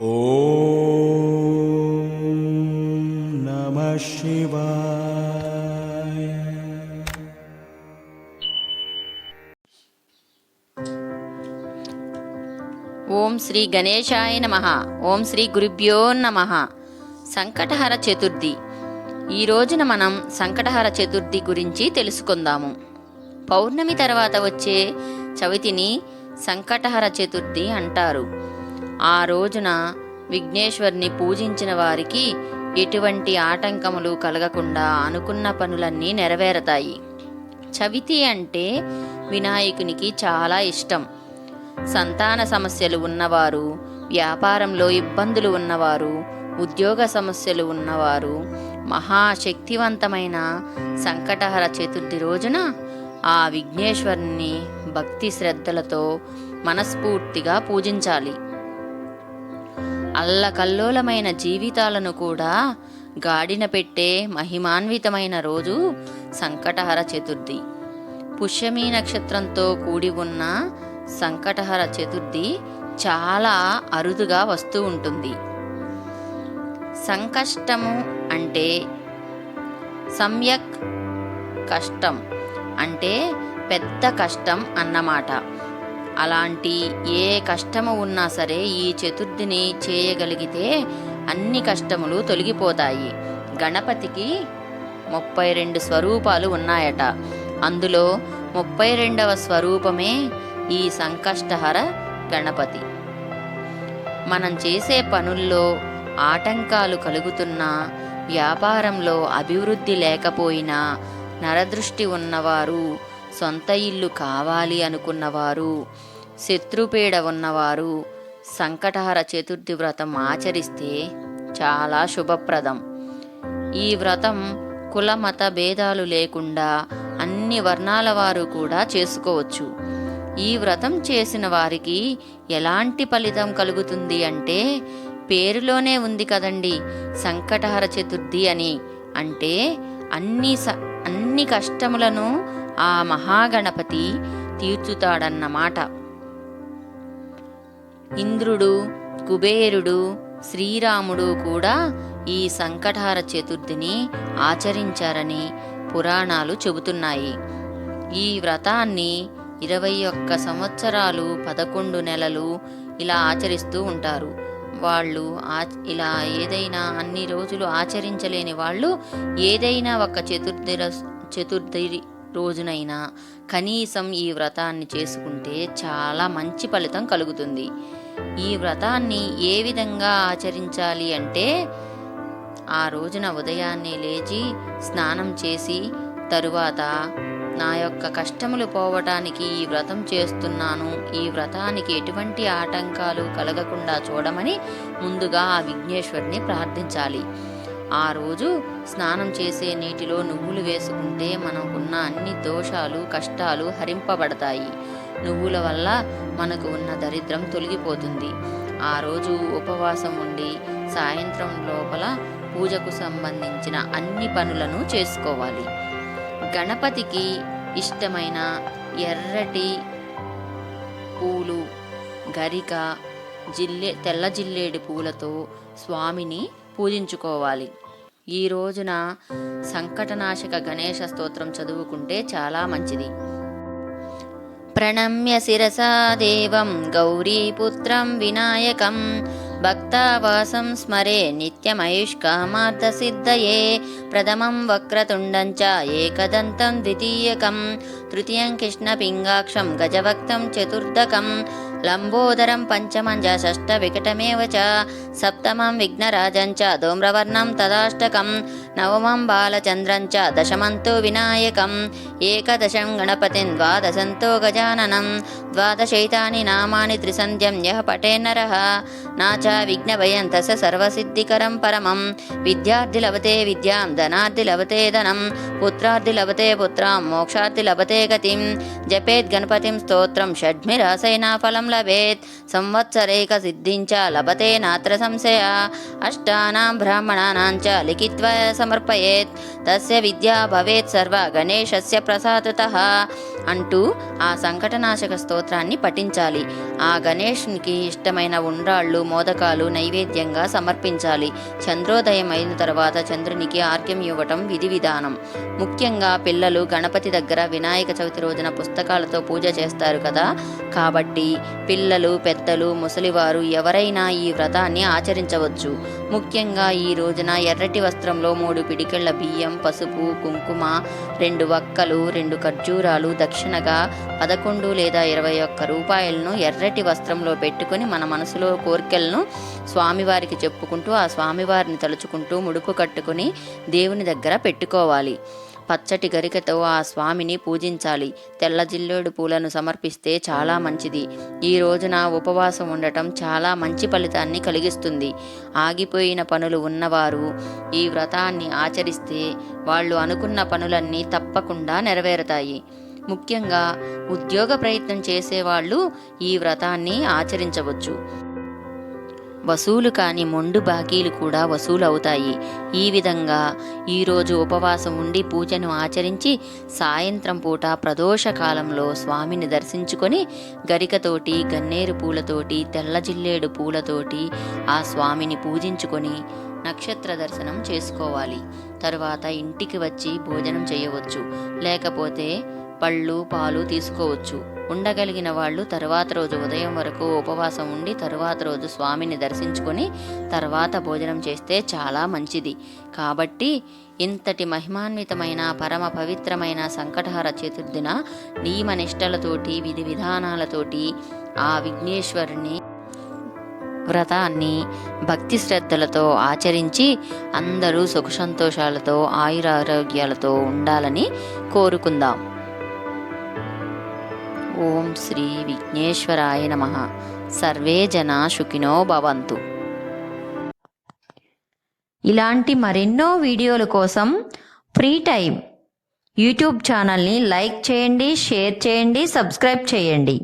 నమ ఓం శ్రీ గణేశాయ నమ. ఓం శ్రీ గురుభ్యో నమ. సంకటహర చతుర్థి. ఈ రోజున మనం సంకటహర చతుర్థి గురించి తెలుసుకుందాము. పౌర్ణమి తర్వాత వచ్చే చవితిని సంకటహర చతుర్థి అంటారు. ఆ రోజున విఘ్నేశ్వర్ని పూజించిన వారికి ఎటువంటి ఆటంకములు కలగకుండా అనుకున్న పనులన్నీ నెరవేరతాయి. చవితి అంటే వినాయకునికి చాలా ఇష్టం. సంతాన సమస్యలు ఉన్నవారు వ్యాపారంలో ఇబ్బందులు ఉన్నవారు ఉద్యోగ సమస్యలు ఉన్నవారు మహాశక్తివంతమైన సంకటహర చతుర్థి రోజున ఆ విఘ్నేశ్వరుని భక్తి శ్రద్ధలతో మనస్ఫూర్తిగా పూజించాలి. అల్లకల్లోలమైన జీవితాలను కూడా గాడిన పెట్టే మహిమాన్వితమైన రోజు సంకటహర చతుర్థి. పుష్యమీ నక్షత్రంతో కూడి ఉన్న సంకటహర చతుర్థి చాలా అరుదుగా వస్తూ ఉంటుంది. సంకష్టము అంటే సమ్యక్ కష్టం అంటే పెద్ద కష్టం అన్నమాట. అలాంటి ఏ కష్టము ఉన్నా సరే ఈ చతుర్థిని చేయగలిగితే అన్ని కష్టములు తొలగిపోతాయి. గణపతికి ముప్పై రెండు స్వరూపాలు ఉన్నాయట. అందులో ముప్పై రెండవ స్వరూపమే ఈ సంకష్టహర గణపతి. మనం చేసే పనుల్లో ఆటంకాలు కలుగుతున్నా వ్యాపారంలో అభివృద్ధి లేకపోయినా నరదృష్టి ఉన్నవారు సొంత ఇల్లు కావాలి అనుకున్నవారు శత్రుపీడ ఉన్నవారు సంకటహర చతుర్థి వ్రతం ఆచరిస్తే చాలా శుభప్రదం. ఈ వ్రతం కుల మత భేదాలు లేకుండా అన్ని వర్ణాల వారు కూడా చేసుకోవచ్చు. ఈ వ్రతం చేసిన వారికి ఎలాంటి ఫలితం కలుగుతుంది అంటే పేరులోనే ఉంది కదండి సంకటహర చతుర్థి అని. అంటే అన్ని స అన్ని కష్టములను ఆ మహాగణపతి తీర్చుతాడన్నమాట ఇంద్రుడు కుబేరుడు శ్రీరాముడు కూడా ఈ సంకటహార చతుర్థిని ఆచరించారని పురాణాలు చెబుతున్నాయి. ఈ వ్రతాన్ని ఇరవై ఒక్క సంవత్సరాలు పదకొండు నెలలు ఇలా ఆచరిస్తూ ఉంటారు. వాళ్ళు ఆ- ఇలా ఏదైనా అన్ని రోజులు ఆచరించలేని వాళ్ళు ఏదైనా ఒక చతుర్థి చతుర్థి రోజునైనా కనీసం ఈ వ్రతాన్ని చేసుకుంటే చాలా మంచి ఫలితం కలుగుతుంది. ఈ వ్రతాన్ని ఏ విధంగా ఆచరించాలి అంటే ఆ రోజున ఉదయాన్నే లేచి స్నానం చేసి తరువాత నా యొక్క కష్టములు పోవటానికి ఈ వ్రతం చేస్తున్నాను. ఈ వ్రతానికి ఎటువంటి ఆటంకాలు కలగకుండా చూడమని ముందుగా ఆ విఘ్నేశ్వరిని ప్రార్థించాలి. ఆ రోజు స్నానం చేసే నీటిలో నువ్వులు వేసుకుంటే మనకున్న అన్ని దోషాలు కష్టాలు హరింపబడతాయి. నువ్వుల వల్ల మనకు ఉన్న దరిద్రం తొలగిపోతుంది. ఆ రోజు ఉపవాసం ఉండి సాయంత్రం లోపల పూజకు సంబంధించిన అన్ని పనులను చేసుకోవాలి. గణపతికి ఇష్టమైన ఎర్రటి పూలు గరిక జిల్లే తెల్ల జిల్లేడు పూలతో స్వామిని పూజించుకోవాలి. ఈ రోజున సంకటనాశక గణేశ స్తోత్రం చదువుకుంటే చాలా మంచిది. ప్రణమ్య శిరసా దేవం గౌరీపుత్రం వినాయకం భక్తావాసం స్మరే నిత్యమయుష్కామార్థసిద్ధయే ప్రథమం వక్రతుండం చ ఏకదంతం ద్వితీయకం తృతీయం కృష్ణపింగాక్షం గజవక్తం చతుర్దకం లంబోదరం పంచమం చ షష్ఠ వికటమేవ చ సప్తమం విఘ్నరాజం చ ధూమ్రవర్ణం తదాష్టకం నవమం బాలచంద్రం చ దశమంతో వినాయకం. ఏకదశం గణపతిం ద్వాదశంతో గజాననం. ద్వాదశైతాని నామాని త్రిసంధ్యం యః పటే నరః. నా విఘ్నభయం తస సర్వసిద్ధికరం పరమం. విద్యార్థి లభతే విద్యాం ధనార్థి లభతే ధనం. పుత్రార్థి లభతే పుత్రాం మోక్షార్థి లభతే గతిం. జపేద్ గణపతిం స్తోత్రం షడ్మిరాసైనా ఫలం లభేత్. సంవత్సరైక సిద్ధించ లభతే నాత్ర సంశయ. అష్టానాం బ్రాహ్మణానాం చ లిఖిత్వ సమర్పయేత్. తస్య విద్యా భవేత్ సర్వ గణేశస్య ప్రసాదత. అంటూ ఆ సంకటనాశక స్తోత్రాన్ని పఠించాలి. ఆ గణేష్కి ఇష్టమైన ఉండ్రాళ్ళు మోదకాలు నైవేద్యంగా సమర్పించాలి. చంద్రోదయం అయిన తర్వాత చంద్రునికి ఆర్గ్యం ఇవ్వటం విధి విధానం. ముఖ్యంగా పిల్లలు గణపతి దగ్గర వినాయక చవితి రోజున పుస్తకాలతో పూజ చేస్తారు కదా. కాబట్టి పిల్లలు పెద్దలు ముసలివారు ఎవరైనా ఈ వ్రతాన్ని ఆచరించవచ్చు. ముఖ్యంగా ఈ రోజున ఎర్రటి వస్త్రంలో మూడు పిడికెళ్ళ బియ్యం పసుపు కుంకుమ రెండు వక్కలు రెండు ఖర్జూరాలు దక్షిణగా పదకొండు లేదా ఇరవై ఒక్క రూపాయలను ఎర్రటి వస్త్రంలో పెట్టుకుని మన మనసులో కోరికలను స్వామివారికి చెప్పుకుంటూ ఆ స్వామివారిని తలుచుకుంటూ ముడుపు కట్టుకుని దేవుని దగ్గర పెట్టుకోవాలి. పచ్చటి గరికతో ఆ స్వామిని పూజించాలి. తెల్ల జిల్లేడు పూలను సమర్పిస్తే చాలా మంచిది. ఈ రోజున ఉపవాసం ఉండటం చాలా మంచి ఫలితాన్ని కలిగిస్తుంది. ఆగిపోయిన పనులు ఉన్నవారు ఈ వ్రతాన్ని ఆచరిస్తే వాళ్ళు అనుకున్న పనులన్నీ తప్పకుండా నెరవేరుతాయి. ముఖ్యంగా ఉద్యోగ ప్రయత్నం చేసేవాళ్ళు ఈ వ్రతాన్ని ఆచరించవచ్చు. వసూలు కాని మొండు బాకీలు కూడా వసూలు అవుతాయి ఈ విధంగా ఈరోజు ఉపవాసం ఉండి పూజను ఆచరించి సాయంత్రం పూట ప్రదోష కాలంలో స్వామిని దర్శించుకొని గరికతోటి గన్నేరు పూలతోటి తెల్ల జిల్లేడు పూలతోటి ఆ స్వామిని పూజించుకొని నక్షత్ర దర్శనం చేసుకోవాలి. తరువాత ఇంటికి వచ్చి భోజనం చేయవచ్చు. లేకపోతే పళ్ళు పాలు తీసుకోవచ్చు. ఉండగలిగిన వాళ్ళు తరువాత రోజు ఉదయం వరకు ఉపవాసం ఉండి తరువాత రోజు స్వామిని దర్శించుకొని తర్వాత భోజనం చేస్తే చాలా మంచిది. కాబట్టి ఇంతటి మహిమాన్వితమైన పరమ పవిత్రమైన సంకటహర చతుర్థిన నియమ నిష్టలతోటి విధి విధానాలతోటి ఆ విఘ్నేశ్వరుని వ్రతాన్ని భక్తి శ్రద్ధలతో ఆచరించి అందరూ సుఖ సంతోషాలతో ఆయురారోగ్యాలతో ఉండాలని కోరుకుందాం. ఓం శ్రీ విఘ్నేశ్వరాయ నమ. సర్వే జనా సుఖినో భవంతు. ఇలాంటి మరెన్నో వీడియోల కోసం ఫ్రీ టైం యూట్యూబ్ ఛానల్ని లైక్ చేయండి షేర్ చేయండి సబ్స్క్రైబ్ చేయండి.